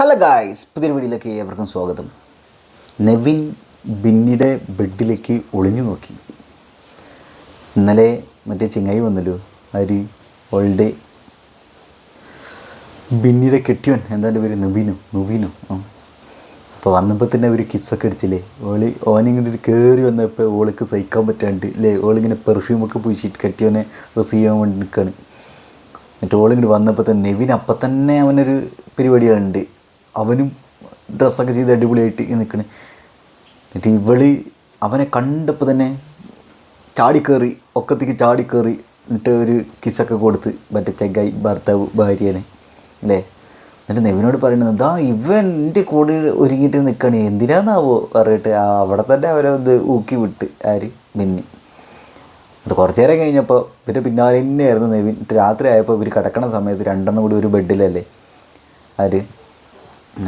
Hello guys പുതിയൊരു വീഡിയോയിലേക്ക് ഏവർക്കും സ്വാഗതം. നെവിൻ ബിന്നിയുടെ ബെഡിലേക്ക് ഒളിഞ്ഞു നോക്കി. ഇന്നലെ മറ്റേ ചിങ്ങായി വന്നല്ലോ ആര് ഓൾഡേ ബിന്നിയുടെ കെട്ടിയവൻ എന്താണ്ട് പേര്? നുബീനു നുബീനു. അപ്പോൾ വന്നപ്പോൾ തന്നെ ഒരു കിസ്സൊക്കെ അടിച്ചില്ലേ? ഓളി ഓനിങ്ങനെ കയറി വന്നപ്പോൾ ഓൾക്ക് സഹിക്കാൻ പറ്റാണ്ട് അല്ലേ ഓളിങ്ങനെ പെർഫ്യൂമൊക്കെ പൂശിയിട്ട് കെട്ടിയവനെ റിസീവ് ചെയ്യാൻ വേണ്ടി നിൽക്കുകയാണ് എന്നിട്ട് ഓളിങ്ങോട്ട് വന്നപ്പോൾ തന്നെ നെവിൻ അപ്പം തന്നെ അവനൊരു പരിപാടികളുണ്ട്. അവനും ഡ്രസ്സൊക്കെ ചെയ്ത് അടിപൊളിയായിട്ട് നിൽക്കണ് എന്നിട്ട് ഇവൾ അവനെ കണ്ടപ്പോൾ തന്നെ ചാടിക്കേറി ഒക്കത്തേക്ക് ചാടിക്കേറി എന്നിട്ട് ഒരു കിസ്സൊക്കെ കൊടുത്ത് മറ്റേ ചെങ്കായി ഭർത്താവ് ഭാര്യനെ അല്ലേ? എന്നിട്ട് നെവിനോട് പറയുന്നത് ദാ ഇവൻ എന്റെ കൂടെ ഒരുങ്ങിയിട്ട് നിൽക്കണേ എന്തിനാന്നാവോ? ആ അവിടെ തന്നെ അവരെ ഇത് ഊക്കി വിട്ട് ആര്? മിന്നി. അത് കുറച്ച് നേരം കഴിഞ്ഞപ്പോൾ പിന്നെ പിന്നാലെ തന്നെയായിരുന്നു നെവിൻ. രാത്രി ആയപ്പോൾ ഇവർ കിടക്കണ സമയത്ത് രണ്ടെണ്ണം കൂടി ഒരു ബെഡിലല്ലേ? ആര്?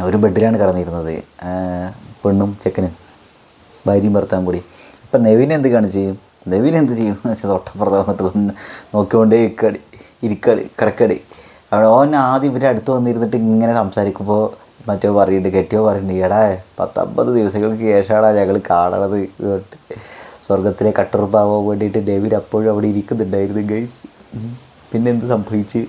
ഒരു ബെഡിലാണ് കിടന്നിരുന്നത്. പെണ്ണും ചെക്കനും ഭാര്യയും ഭർത്താവും കൂടി. അപ്പം നെവിൻ എന്ത് കാണിച്ച്? നെവിൻ എന്ത് ചെയ്യും? എന്ന് വെച്ചാൽ തൊട്ടപ്പുറത്ത് വന്നിട്ട് നോക്കിക്കൊണ്ടേ ഇക്കടി ഇരിക്കടി കിടക്കടി. അവിടെ ഓൻ ആദ്യം ഇവരെ അടുത്ത് വന്നിരുന്നിട്ട് ഇങ്ങനെ സംസാരിക്കുമ്പോൾ മറ്റോ പറയുന്നുണ്ട് കെട്ടിയോ പറയുന്നുണ്ട് എടാ പത്തമ്പത് ദിവസങ്ങൾക്ക് ശേഷമാണ് ഞങ്ങൾ കാണണത് ഇതുകൊണ്ട് സ്വർഗത്തിലെ കട്ടുറുപ്പാവാൻ വേണ്ടിയിട്ട് ഡേവിഡ് അപ്പോഴും അവിടെ ഇരിക്കുന്നുണ്ടായിരുന്നു ഗൈസ് പിന്നെ എന്ത് സംഭവിച്ച്?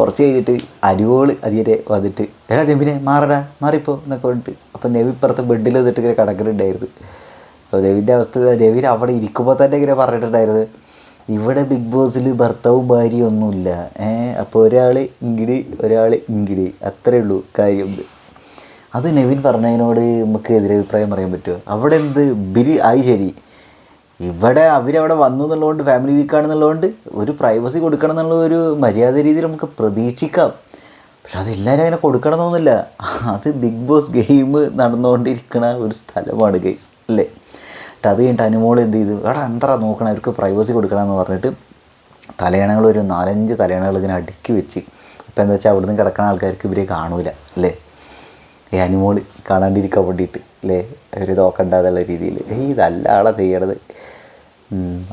കുറച്ച് കഴിഞ്ഞിട്ട് അരിവോൾ അതിരെ വന്നിട്ട് എടാ ജെമ്പിനെ മാറടാ മാറിപ്പോ എന്നൊക്കെ പറഞ്ഞിട്ട്. അപ്പം നെവി ഇപ്പുറത്തെ ബെഡിൽ വന്നിട്ട് ഇങ്ങനെ കിടക്കുന്നുണ്ടായിരുന്നു. അപ്പോൾ രവിന്റെ അവസ്ഥ. രവി അവിടെ ഇരിക്കുമ്പോൾ തന്നെ ഇങ്ങനെ പറഞ്ഞിട്ടുണ്ടായിരുന്നു ഇവിടെ ബിഗ് ബോസിൽ ഭർത്താവും ഭാര്യയും ഒന്നുമില്ല. ഏഹ് അപ്പോൾ ഒരാൾ ഇങ്കിടി ഒരാൾ ഇങ്കിടി അത്രേ ഉള്ളൂ കാര്യം അത് നെവിൻ പറഞ്ഞതിനോട് നമുക്ക് എതിരഭിപ്രായം പറയാൻ പറ്റുമോ? അവിടെ എന്ത് ബിരി ആയി ശരി. ഇവിടെ അവരവിടെ വന്നു എന്നുള്ളതുകൊണ്ട് ഫാമിലി വീക്കാണെന്നുള്ളതുകൊണ്ട് ഒരു പ്രൈവസി കൊടുക്കണം എന്നുള്ള ഒരു മര്യാദ രീതിയിൽ നമുക്ക് പ്രതീക്ഷിക്കാം. പക്ഷെ അതെല്ലാവരും അങ്ങനെ കൊടുക്കണം എന്നൊന്നുമില്ല അത് ബിഗ് ബോസ് ഗെയിം നടന്നുകൊണ്ടിരിക്കുന്ന ഒരു സ്ഥലമാണ് ഗെയ്സ് അല്ലേ? അത് കഴിഞ്ഞിട്ട് അനുമോൾ എന്ത് ചെയ്തു? എടാ എന്താ നോക്കണം അവർക്ക് പ്രൈവസി കൊടുക്കണം എന്ന് പറഞ്ഞിട്ട് തലയണകൾ ഒരു നാലഞ്ച് തലയണകൾ ഇങ്ങനെ അടുക്കി വെച്ച്. അപ്പോൾ എന്താ വെച്ചാൽ അവിടുന്ന് കിടക്കുന്ന ആൾക്കാർക്ക് ഇവരെ കാണൂല അല്ലേ? ഈ അനിമോൾ കാണാണ്ടിരിക്കാൻ വേണ്ടിയിട്ട് അല്ലേ ഒരു നോക്കണ്ടെന്നുള്ള രീതിയിൽ. ഇതല്ല ആളെ ചെയ്യണത്.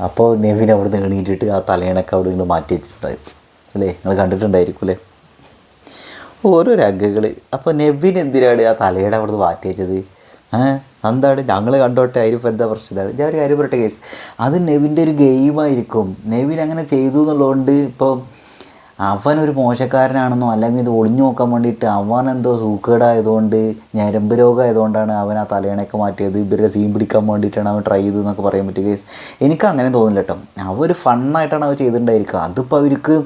അപ്പോൾ നെവിൻ അവിടെ നിന്ന് എണീറ്റിട്ട് ആ തലയണൊക്കെ അവിടെ നിന്ന് മാറ്റി വെച്ചിട്ടുണ്ടായിരുന്നു അല്ലേ നിങ്ങൾ കണ്ടിട്ടുണ്ടായിരിക്കും അല്ലേ ഓരോ രംഗങ്ങൾ അപ്പോൾ നെവിൻ എന്തിനാണ് ആ തലയുടെ അവിടെ നിന്ന് മാറ്റി വെച്ചത്? എന്താണ്? ഞങ്ങൾ കണ്ടോട്ടെ അതിനിപ്പോൾ എന്താ പ്രശ്നം? ഇതാണ്. ഞാൻ ഒരു കാര്യം പറയട്ടെ കേസ് അത് നെവിന്റെ ഒരു ഗെയിമായിരിക്കും നെവിൻ അങ്ങനെ ചെയ്തു എന്നുള്ളതുകൊണ്ട് ഇപ്പോൾ അവനൊരു മോശക്കാരനാണെന്നോ അല്ലെങ്കിൽ ഇത് ഒളിഞ്ഞു നോക്കാൻ വേണ്ടിയിട്ട് അവൻ എന്തോ സൂക്കേടായതുകൊണ്ട് ഞരമ്പ് രോഗമായതുകൊണ്ടാണ് അവൻ ആ തലയണയൊക്കെ മാറ്റിയത്. ഇവരുടെ സീൻ പിടിക്കാൻ വേണ്ടിയിട്ടാണ് അവൻ ട്രൈ ചെയ്തതെന്നൊക്കെ പറയാൻ പറ്റിയ കേസ് എനിക്ക് അങ്ങനെ തോന്നില്ല കേട്ടോ അവർ ഫണ്ണായിട്ടാണ് അവർ ചെയ്തിട്ടുണ്ടായിരിക്കുക. അതിപ്പോൾ അവർക്ക്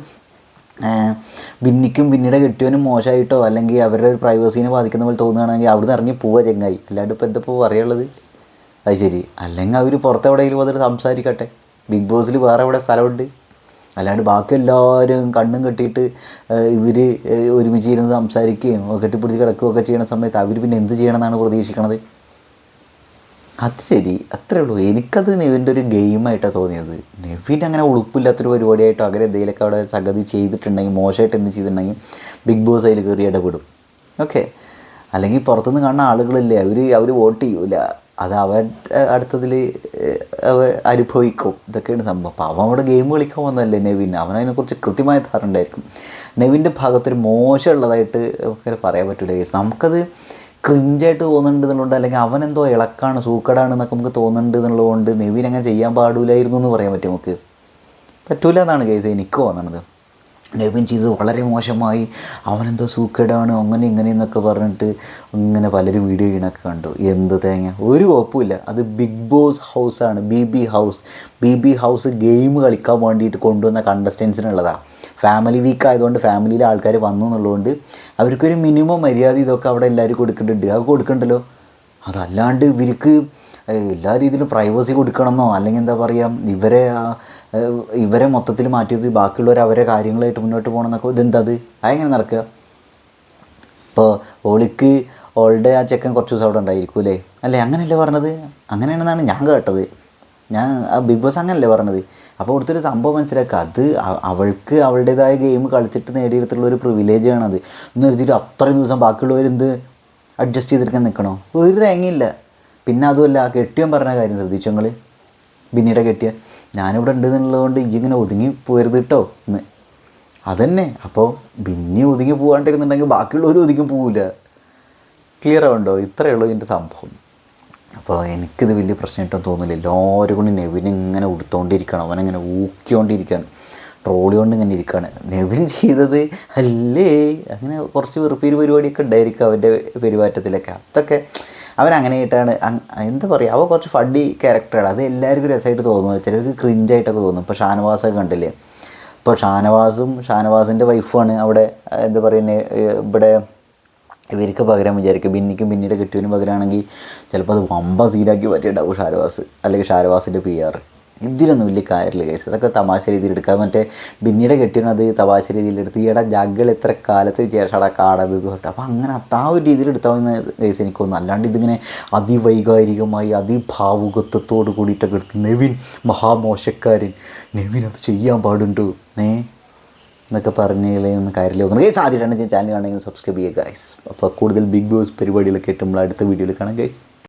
ഭിന്നിക്കും ബിന്നിയുടെ കെട്ടിയവനും മോശമായിട്ടോ അല്ലെങ്കിൽ അവരുടെ ഒരു പ്രൈവസീനെ ബാധിക്കുന്ന പോലെ തോന്നുകയാണെങ്കിൽ അവിടുന്ന് ഇറങ്ങി പോവുക ചെങ്ങായി. അല്ലാണ്ട് ഇപ്പോൾ എന്താ പറയുള്ളത് അത് ശരി. അല്ലെങ്കിൽ അവർ പുറത്തെവിടെയെങ്കിലും വന്നിട്ട് സംസാരിക്കട്ടെ. ബിഗ് ബോസിൽ വേറെ എവിടെ സ്ഥലമുണ്ട്? അല്ലാണ്ട് ബാക്കി എല്ലാവരും കണ്ണും കെട്ടിയിട്ട് ഇവർ ഒരുമിച്ച് ഇരുന്ന് സംസാരിക്കുകയും കെട്ടിപ്പിടിച്ച് കിടക്കുകയൊക്കെ ചെയ്യുന്ന സമയത്ത് അവർ പിന്നെ എന്ത് ചെയ്യണമെന്നാണ് പ്രതീക്ഷിക്കണത്? അത് ശരി. അത്രേ ഉള്ളൂ. എനിക്കത് നെവിന്റെ ഒരു ഗെയിമായിട്ടാണ് തോന്നിയത്. നെവിൻ അങ്ങനെ ഉളുപ്പില്ലാത്തൊരു പരിപാടിയായിട്ടോ അങ്ങനെ എന്തെങ്കിലുമൊക്കെ അവിടെ സഗതി ചെയ്തിട്ടുണ്ടെങ്കിൽ മോശമായിട്ട് എന്ത് ചെയ്തിട്ടുണ്ടെങ്കിൽ ബിഗ് ബോസ് അതിൽ കയറി ഇടപെടും. ഓക്കെ. അല്ലെങ്കിൽ പുറത്തുനിന്ന് കാണുന്ന ആളുകളില്ലേ അവർ അവർ വോട്ട് ചെയ്യൂല. അത് അവൻ അടുത്തതിൽ അവ അനുഭവിക്കും. ഇതൊക്കെയാണ് സംഭവം. അപ്പോൾ അവൻ അവിടെ ഗെയിം കളിക്കാൻ വന്നതല്ലേ നെവിൻ? അവൻ അതിനെക്കുറിച്ച് കൃത്യമായ ധാരണ ഉണ്ടായിരിക്കും. നെവിന്റെ ഭാഗത്തൊരു മോശമുള്ളതായിട്ട് ഒക്കെ പറയാൻ പറ്റില്ല കേസ് നമുക്കത് ക്രിഞ്ചായിട്ട് തോന്നുന്നുണ്ട് എന്നുള്ളത് അല്ലെങ്കിൽ അവൻ എന്തോ ഇളക്കാണ് സൂക്കടാണ് എന്നൊക്കെ നമുക്ക് തോന്നുന്നുണ്ട് എന്നുള്ളതുകൊണ്ട് നെവിൻ അങ്ങനെ ചെയ്യാൻ പാടില്ലായിരുന്നു എന്ന് പറയാൻ പറ്റും നമുക്ക്. പറ്റൂല എന്നാണ് കേസ് എനിക്ക് തോന്നണത്. നെവിൻ ചെയ്തത് വളരെ മോശമായി. അവനെന്തോ സൂക്കേടാണ് അങ്ങനെ ഇങ്ങനെ എന്നൊക്കെ പറഞ്ഞിട്ട് ഇങ്ങനെ പലരും വീഡിയോ ചെയ്യണൊക്കെ കണ്ടു. എന്ത് തേങ്ങ? ഒരു കുഴപ്പമില്ല. അത് big boss ഹൗസാണ് B B house B B house game കളിക്കാൻ വേണ്ടിയിട്ട് കൊണ്ടുവന്ന കണ്ടസ്റ്റൻസിനുള്ളതാണ് ഫാമിലി വീക്ക് ആയതുകൊണ്ട് ഫാമിലിയിലെ ആൾക്കാർ വന്നു എന്നുള്ളതുകൊണ്ട് അവർക്കൊരു മിനിമം മര്യാദ ഇതൊക്കെ അവിടെ എല്ലാവരും കൊടുക്കുന്നുണ്ട്. അത് കൊടുക്കണ്ടല്ലോ? അതല്ലാണ്ട് ഇവർക്ക് എല്ലാ രീതിയിലും പ്രൈവസി കൊടുക്കണമെന്നോ അല്ലെങ്കിൽ എന്താ പറയുക ഇവരെ ഇവരെ മൊത്തത്തിൽ മാറ്റിയത് ബാക്കിയുള്ളവർ അവരെ കാര്യങ്ങളായിട്ട് മുന്നോട്ട് പോകണമെന്നൊക്കെ ഇതെന്തത് അതെങ്ങനെ നടക്കുക? ഇപ്പോൾ ഓളിക്ക് ഓളുടെ ആ ചെക്കൻ കുറച്ച് ദിവസം അവിടെ ഉണ്ടായിരിക്കും അല്ലേ? അങ്ങനെയല്ലേ പറഞ്ഞത്? അങ്ങനെയാണെന്നാണ് ഞാൻ കേട്ടത്. ഞാൻ ബിഗ് ബോസ് അങ്ങനല്ലേ പറഞ്ഞത്. അപ്പോൾ അവിടുത്തെ സംഭവം മനസ്സിലാക്കുക. അത് അവൾക്ക് അവളുടേതായ ഗെയിം കളിച്ചിട്ട് നേടിയെടുത്തുള്ള ഒരു പ്രിവിലേജ് ആണത് എന്ന് വെച്ചിട്ട് അത്രയും ദിവസം ബാക്കിയുള്ളവർ എന്ത് അഡ്ജസ്റ്റ് ചെയ്തെടുക്കാൻ നിൽക്കണോ? ഒരു തേങ്ങയില്ല. പിന്നെ അതുമല്ല കെട്ടിയൻ പറഞ്ഞ കാര്യം ശ്രദ്ധിച്ചു നിങ്ങൾ? ബിന്നിയുടെ കെട്ടിയ ഞാനിവിടെ ഉണ്ട് എന്നുള്ളതുകൊണ്ട് ഇങ്ങനെ ഒതുങ്ങി പോരുത് കേട്ടോ എന്ന് അതന്നെ. അപ്പോൾ പിന്നെ ഒതുങ്ങി പോകാണ്ടിരുന്നുണ്ടെങ്കിൽ ബാക്കിയുള്ളവർ ഒതുങ്ങി പോവില്ല ക്ലിയർ ആവുണ്ടോ? ഇത്രയേ ഉള്ളൂ ഇതിന്റെ സംഭവം. അപ്പോൾ എനിക്കിത് വലിയ പ്രശ്നമായിട്ടൊന്നും തോന്നില്ല എല്ലാവരും കൊണ്ട് നെവിൻ ഇങ്ങനെ ഉടുത്തോണ്ടിരിക്കണം. അവനങ്ങനെ ഊക്കിക്കൊണ്ടിരിക്കുകയാണ് ട്രോളി കൊണ്ട് ഇങ്ങനെ ഇരിക്കുകയാണ് നെവിൻ ചെയ്തത് അല്ലേ? അങ്ങനെ കുറച്ച് വെറുപ്പീര് പരിപാടിയൊക്കെ ഉണ്ടായിരിക്കും അവന്റെ പെരുമാറ്റത്തിലൊക്കെ. അതൊക്കെ അവൻ അങ്ങനെയായിട്ടാണ് എന്താ പറയുക അവ കുറച്ച് ഫഡി ക്യാരക്ടറാണ് അത് എല്ലാവർക്കും രസമായിട്ട് തോന്നുന്നു. ചിലർക്ക് ക്രിഞ്ചായിട്ടൊക്കെ തോന്നും. ഇപ്പോൾ ഷാനവാസൊക്കെ കണ്ടില്ലേ? ഇപ്പോൾ ഷാനവാസും ഷാനവാസിന്റെ വൈഫുമാണ് അവിടെ എന്താ പറയുന്നത് ഇവിടെ ഇവർക്ക് പകരം വിചാരിക്കും. ബിന്നിക്കും പിന്നീട് കിട്ടിയതിനും പകരമാണെങ്കിൽ ചിലപ്പോൾ അത് വമ്പ സീനാക്കി പറ്റിയിട്ടുണ്ടാവും ഷാരവാസ് അല്ലെങ്കിൽ ഷാരവാസിന്റെ പി ആർ ഇതിലൊന്നും വലിയ കാര്യമില്ല കേസ് അതൊക്കെ തമാശ രീതിയിൽ എടുക്കാം. മറ്റേ പിന്നീട് അത് തമാശ രീതിയിൽ എടുത്ത് ഈയിടെ ജഗ്ഗൾ എത്ര കാലത്തിന് ശേഷമാണ് കാണുന്നത് തൊട്ട് അപ്പോൾ അങ്ങനെ ആ ഒരു രീതിയിൽ എടുത്താവുന്ന കേസ് എനിക്ക് തോന്നുന്നു. അല്ലാണ്ട് ഇതിങ്ങനെ അതിവൈകാരികമായി അതിഭാവുകത്വത്തോട് കൂടിയിട്ടൊക്കെ എടുത്ത് നെവിൻ മഹാമോശക്കാരൻ നെവിൻ അത് ചെയ്യാൻ പാടുണ്ടോ? ഏ? എന്നൊക്കെ പറഞ്ഞാലേ പറഞ്ഞൊന്നും കാര്യമില്ല. തോന്നുന്നു ഗൈസ് ആദ്യമായിട്ടാണ് ചാനൽ കാണുമെങ്കിൽ സബ്സ്ക്രൈബ് ചെയ്യുക ഗൈസ് അപ്പോൾ കൂടുതൽ ബിഗ് ബോസ് പരിപാടികളൊക്കെ നമ്മൾ അടുത്ത വീഡിയോയിൽ കാണാം ഗൈസ്